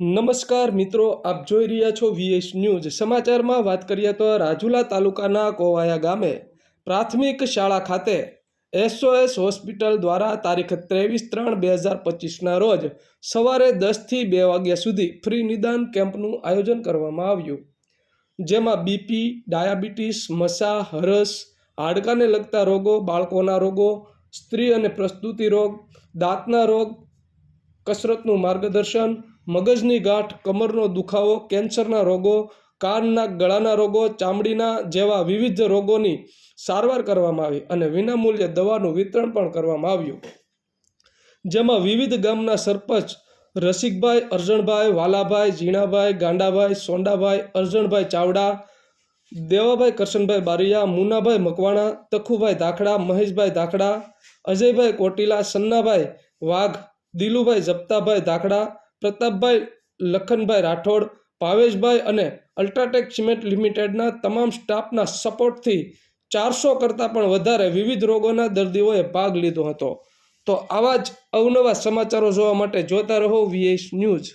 નમસ્કાર મિત્રો, આપ જોઈ રહ્યા છો વીએસ ન્યૂઝ સમાચારમાં વાત કરીએ તો રાજુલા તાલુકાના કોવાયા ગામે પ્રાથમિક શાળા ખાતે એસઓએસ હોસ્પિટલ દ્વારા તારીખ ત્રેવીસ ત્રણ બે હજાર પચીસના રોજ સવારે દસથી બે વાગ્યા સુધી ફ્રી નિદાન કેમ્પનું આયોજન કરવામાં આવ્યું. જેમાં બીપી ડાયાબિટીસ, મસા, હરસ, હાડકાને લગતા રોગો, બાળકોના રોગો, સ્ત્રી અને પ્રસ્તુતિ રોગ, દાંતના રોગ, કસરતનું માર્ગદર્શન મગજની ગાંઠ, કમરનો દુખાવો, કેન્સરના રોગો, કાનના ગળાના રોગો, ચામડીના જેવા વિવિધ રોગોની સારવાર કરવામાં આવી અને વિનામૂલ્યે દવાનું વિતરણ પણ કરવામાં આવ્યું. જેમાં વિવિધ ગામના સરપંચ રસિકભાઈ, અરજણભાઈ, વાલાભાઈ, ઝીણાભાઈ, ગાંડાભાઈ, સોંડાભાઈ, અરજણભાઈ ચાવડા, દેવાભાઈ કરશનભાઈ બારિયા, મુનાભાઈ મકવાણા, તખુભાઈ ધાખડા, મહેશભાઈ ધાખડા, અજયભાઈ કોટીલા, સન્નાભાઈ વાઘ, દિલુભાઈ જપ્તાભાઈ ધાખડા પ્રતાપભાઈ, લખનભાઈ રાઠોડ, ભાવેશભાઈ અને અલ્ટ્રાટેક સિમેન્ટ લિમિટેડના તમામ સ્ટાફના સપોર્ટથી ચારસો કરતાં પણ વધારે વિવિધ રોગોના દર્દીઓએ ભાગ લીધો હતો. તો આવા જ અવનવા સમાચારો જોવા માટે જોતા રહો વીએસ ન્યૂઝ